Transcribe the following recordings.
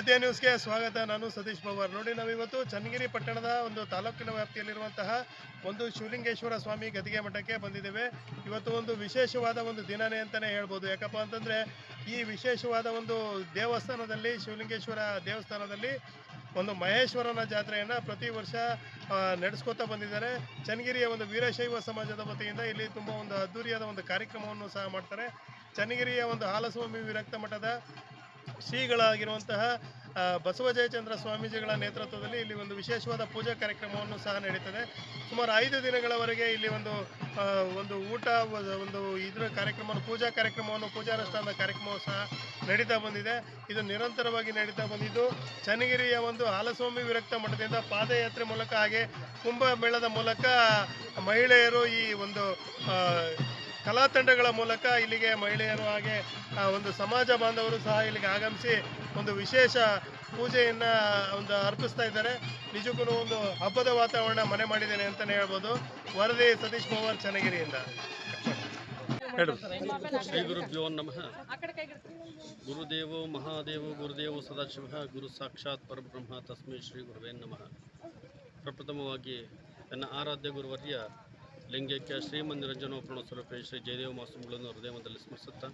ಆದ್ಯ ನ್ಯೂಸ್ಗೆ ಸ್ವಾಗತ. ನಾನು ಸತೀಶ್ ಪವಾರ್. ನೋಡಿ, ನಾವಿವತ್ತು ಚನ್ನಗಿರಿ ಪಟ್ಟಣದ ಒಂದು ತಾಲೂಕಿನ ವ್ಯಾಪ್ತಿಯಲ್ಲಿರುವಂತಹ ಒಂದು ಶಿವಲಿಂಗೇಶ್ವರ ಸ್ವಾಮಿ ಗದಿಗೆ ಮಠಕ್ಕೆ ಬಂದಿದ್ದೇವೆ. ಇವತ್ತು ಒಂದು ವಿಶೇಷವಾದ ಒಂದು ದಿನನೇ ಅಂತಲೇ ಹೇಳ್ಬೋದು. ಯಾಕಪ್ಪ ಅಂತಂದರೆ, ಈ ವಿಶೇಷವಾದ ಒಂದು ದೇವಸ್ಥಾನದಲ್ಲಿ, ಶಿವಲಿಂಗೇಶ್ವರ ದೇವಸ್ಥಾನದಲ್ಲಿ ಒಂದು ಮಹೇಶ್ವರನ ಜಾತ್ರೆಯನ್ನು ಪ್ರತಿ ವರ್ಷ ನಡೆಸ್ಕೋತಾ ಬಂದಿದ್ದಾರೆ. ಚನ್ನಗಿರಿಯ ಒಂದು ವೀರಶೈವ ಸಮಾಜದ ವತಿಯಿಂದ ಇಲ್ಲಿ ತುಂಬ ಒಂದು ಅದ್ದೂರಿಯಾದ ಒಂದು ಕಾರ್ಯಕ್ರಮವನ್ನು ಸಹ ಮಾಡ್ತಾರೆ. ಚನ್ನಗಿರಿಯ ಒಂದು ಹಾಲಸ್ವಾಮಿ ವಿರಕ್ತ ಮಠದ ಶ್ರೀಗಳಾಗಿರುವಂತಹ ಬಸವ ಜಯಚಂದ್ರ ಸ್ವಾಮೀಜಿಗಳ ನೇತೃತ್ವದಲ್ಲಿ ಇಲ್ಲಿ ಒಂದು ವಿಶೇಷವಾದ ಪೂಜಾ ಕಾರ್ಯಕ್ರಮವನ್ನು ಸಹ ನಡೀತದೆ. ಸುಮಾರು ಐದು ದಿನಗಳವರೆಗೆ ಇಲ್ಲಿ ಒಂದು ಒಂದು ಊಟ, ಒಂದು ಇದರ ಕಾರ್ಯಕ್ರಮ ಪೂಜಾ ಕಾರ್ಯಕ್ರಮವನ್ನು ಪೂಜಾನುಷ್ಠಾನದ ಕಾರ್ಯಕ್ರಮವು ಸಹ ನಡೀತಾ ಬಂದಿದೆ. ಇದು ನಿರಂತರವಾಗಿ ನಡೀತಾ ಬಂದಿದ್ದು, ಚನ್ನಗಿರಿಯ ಒಂದು ಹಾಲಸ್ವಾಮಿ ವಿರಕ್ತ ಮಠದಿಂದ ಪಾದಯಾತ್ರೆ ಮೂಲಕ ಹಾಗೆ ಕುಂಭಮೇಳದ ಮೂಲಕ ಮಹಿಳೆಯರು ಈ ಒಂದು ಕಲಾ ತಂಡಗಳ ಮೂಲಕ ಇಲ್ಲಿಗೆ ಮಹಿಳೆಯರು ಹಾಗೆ ಒಂದು ಸಮಾಜ ಬಾಂಧವರು ಸಹ ಇಲ್ಲಿಗೆ ಆಗಮಿಸಿ ಒಂದು ವಿಶೇಷ ಪೂಜೆಯನ್ನು, ಒಂದು ಅರ್ಪಿಸ್ತಾ ಇದ್ದಾರೆ. ನಿಜಕ್ಕೂ ಒಂದು ಹಬ್ಬದ ವಾತಾವರಣ ಮನೆ ಮಾಡಿದ್ದೇನೆ ಅಂತಲೇ ಹೇಳ್ಬೋದು. ವರದಿ ಸತೀಶ್ ಪವಾರ್ ಚನ್ನಗಿರಿಯಿಂದ. ಶ್ರೀ ಗುರುಭ್ಯೋ ನಮಃ. ಗುರುದೇವೋ ಮಹಾದೇವೋ ಗುರುದೇವೋ ಸದಾಶಿವ, ಗುರು ಸಾಕ್ಷಾತ್ ಪರಬ್ರಹ್ಮ, ತಸ್ಮೈ ಶ್ರೀ ಗುರುವೇ ನಮಃ. ಪ್ರಪ್ರಥಮವಾಗಿ ನನ್ನ ಆರಾಧ್ಯ ಗುರುವರ್ಯ ಲಿಂಗೈಕ್ಯ ಶ್ರೀಮನ್ನಿರಂಜನೋಪಣ ಸ್ವರೂಪೇ ಶ್ರೀ ಜಯದೇವ ಮಾಸ್ತುಗಳನ್ನು ಹೃದಯದಲ್ಲಿ ಸ್ಮರಿಸುತ್ತಾ,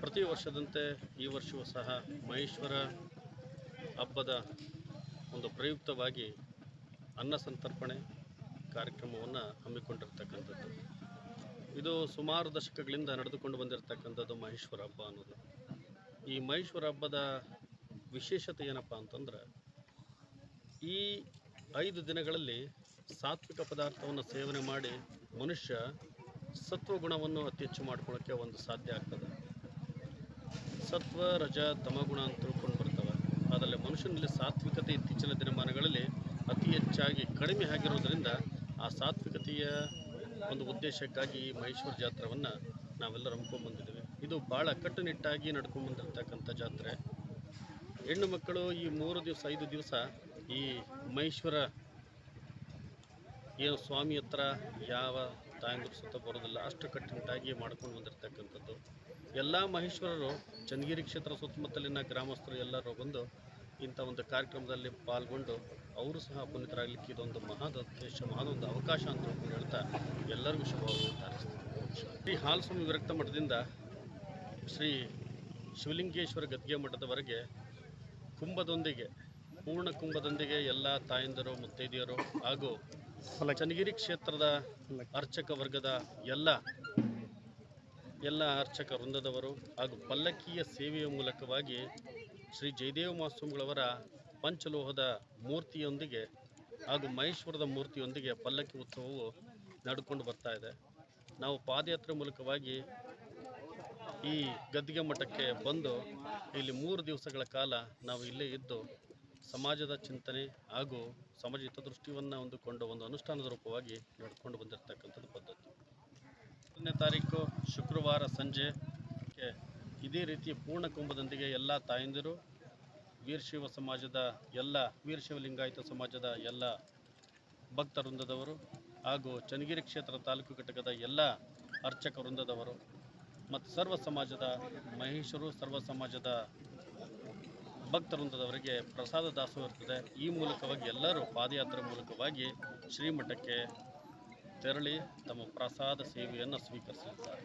ಪ್ರತಿ ವರ್ಷದಂತೆ ಈ ವರ್ಷವೂ ಸಹ ಮಹೇಶ್ವರ ಹಬ್ಬದ ಒಂದು ಪ್ರಯುಕ್ತವಾಗಿ ಅನ್ನ ಸಂತರ್ಪಣೆ ಕಾರ್ಯಕ್ರಮವನ್ನು ಹಮ್ಮಿಕೊಂಡಿರ್ತಕ್ಕಂಥದ್ದು. ಇದು ಸುಮಾರು ದಶಕಗಳಿಂದ ನಡೆದುಕೊಂಡು ಬಂದಿರತಕ್ಕಂಥದ್ದು ಮಹೇಶ್ವರ ಹಬ್ಬ ಅನ್ನೋದು. ಈ ಮಹೇಶ್ವರ ಹಬ್ಬದ ವಿಶೇಷತೆ ಏನಪ್ಪ ಅಂತಂದ್ರೆ, ಈ ಐದು ದಿನಗಳಲ್ಲಿ ಸಾತ್ವಿಕ ಪದಾರ್ಥವನ್ನು ಸೇವನೆ ಮಾಡಿ ಮನುಷ್ಯ ಸತ್ವಗುಣವನ್ನು ಅತಿ ಹೆಚ್ಚು ಮಾಡ್ಕೊಳ್ಳೋಕ್ಕೆ ಒಂದು ಸಾಧ್ಯ ಆಗ್ತದೆ. ಸತ್ವ, ರಜ ತಮಗುಣ ಅಂತ ತಿಳ್ಕೊಂಡು ಬರ್ತವೆ. ಅದರಲ್ಲಿ ಮನುಷ್ಯನಲ್ಲಿ ಸಾತ್ವಿಕತೆ ಇತ್ತೀಚಿನ ದಿನಮಾನಗಳಲ್ಲಿ ಅತಿ ಹೆಚ್ಚಾಗಿ ಕಡಿಮೆ ಆಗಿರೋದರಿಂದ ಆ ಸಾತ್ವಿಕತೆಯ ಒಂದು ಉದ್ದೇಶಕ್ಕಾಗಿ ಈ ಮಹೇಶ್ವರ ಜಾತ್ರವನ್ನು ನಾವೆಲ್ಲರೂ ಹಮ್ಮಿಕೊಂಡ್ಬಂದಿದ್ದೀವಿ ಇದು ಭಾಳ ಕಟ್ಟುನಿಟ್ಟಾಗಿ ನಡ್ಕೊಂಡ್ಬಂದಿರ್ತಕ್ಕಂಥ ಜಾತ್ರೆ. ಹೆಣ್ಣು ಮಕ್ಕಳು ಈ ಮೂರು ದಿವಸ, ಐದು ದಿವಸ ಈ ಮಹೇಶ್ವರ ಏನು ಸ್ವಾಮಿ ಹತ್ರ ಯಾವ ತಾಯಂದ್ರ ಸುತ್ತ ಬರೋದಿಲ್ಲ, ಅಷ್ಟು ಕಟ್ಟುನಿಟ್ಟಾಗಿ ಮಾಡ್ಕೊಂಡು ಬಂದಿರತಕ್ಕಂಥದ್ದು. ಎಲ್ಲ ಮಹೇಶ್ವರರು ಚನ್ನಗಿರಿ ಕ್ಷೇತ್ರ ಸುತ್ತಮುತ್ತಲಿನ ಗ್ರಾಮಸ್ಥರು ಎಲ್ಲರೂ ಬಂದು ಇಂಥ ಒಂದು ಕಾರ್ಯಕ್ರಮದಲ್ಲಿ ಪಾಲ್ಗೊಂಡು ಅವರು ಸಹ ಪುನೀತರಾಗಲಿಕ್ಕೆ ಇದೊಂದು ಮಹಾದ ಉದ್ದೇಶ ಮಹದೊಂದು ಅವಕಾಶ ಅಂತ ಹೇಳ್ತಾ ಎಲ್ಲರಿಗೂ ಹಾರೈಸ್ತೀನಿ ಶ್ರೀ ಹಾಲಸ್ವಾಮಿ ವಿರಕ್ತ ಮಠದಿಂದ ಶ್ರೀ ಶಿವಲಿಂಗೇಶ್ವರ ಗದ್ಗೆ ಮಠದವರೆಗೆ ಕುಂಭದೊಂದಿಗೆ ಪೂರ್ಣ ಕುಂಭದೊಂದಿಗೆ ಎಲ್ಲ ತಾಯಂದಿರು ಮುತ್ತೈದೆಯರು ಹಾಗೂ ಚನ್ನಗಿರಿ ಕ್ಷೇತ್ರದ ಅರ್ಚಕ ವರ್ಗದ ಎಲ್ಲ ಎಲ್ಲ ಅರ್ಚಕ ವೃಂದದವರು ಹಾಗೂ ಪಲ್ಲಕ್ಕಿಯ ಸೇವೆಯ ಮೂಲಕವಾಗಿ ಶ್ರೀ ಜಯದೇವ ಮಹಾಸ್ವಾಮಿಗಳವರ ಪಂಚಲೋಹದ ಮೂರ್ತಿಯೊಂದಿಗೆ ಹಾಗೂ ಮಹೇಶ್ವರದ ಮೂರ್ತಿಯೊಂದಿಗೆ ಪಲ್ಲಕ್ಕಿ ಉತ್ಸವವು ನಡ್ಕೊಂಡು ಬರ್ತಾ ಇದೆ. ನಾವು ಪಾದಯಾತ್ರೆ ಮೂಲಕವಾಗಿ ಈ ಗದ್ದಿಗೆ ಮಠಕ್ಕೆ ಬಂದು ಇಲ್ಲಿ ಮೂರು ದಿವಸಗಳ ಕಾಲ ನಾವು ಇಲ್ಲೇ ಇದ್ದು ಸಮಾಜದ ಚಿಂತನೆ ಹಾಗೂ ಸಮಾಜ ಹಿತದೃಷ್ಟಿಯನ್ನು ಹೊಂದಿಕೊಂಡು ಒಂದು ಅನುಷ್ಠಾನದ ರೂಪವಾಗಿ ನಡೆದುಕೊಂಡು ಬಂದಿರತಕ್ಕಂಥದ್ದು ಪದ್ಧತಿ. ಹತ್ತನೇ ತಾರೀಕು ಶುಕ್ರವಾರ ಸಂಜೆ ಇದೇ ರೀತಿ ಪೂರ್ಣ ಕುಂಭದೊಂದಿಗೆ ಎಲ್ಲ ತಾಯಂದಿರು ವೀರಶೈವ ಸಮಾಜದ ಎಲ್ಲ ವೀರಶೈವ ಲಿಂಗಾಯತ ಸಮಾಜದ ಎಲ್ಲ ಭಕ್ತ ವೃಂದದವರು ಹಾಗೂ ಚನ್ನಗಿರಿ ಕ್ಷೇತ್ರ ತಾಲೂಕು ಘಟಕದ ಎಲ್ಲ ಅರ್ಚಕ ವೃಂದದವರು ಮತ್ತು ಸರ್ವ ಸಮಾಜದ ಮಹೇಶರು ಸರ್ವ ಸಮಾಜದ ಭಕ್ತ ವೃಂದದವರಿಗೆ ಪ್ರಸಾದ ದಾಸೋಹ ಇರ್ತದೆ ಈ ಮೂಲಕವಾಗಿ ಎಲ್ಲರೂ ಪಾದಯಾತ್ರೆ ಮೂಲಕವಾಗಿ ಶ್ರೀಮಠಕ್ಕೆ ತೆರಳಿ ತಮ್ಮ ಪ್ರಸಾದ ಸೇವೆಯನ್ನು ಸ್ವೀಕರಿಸಲಿದ್ದಾರೆ.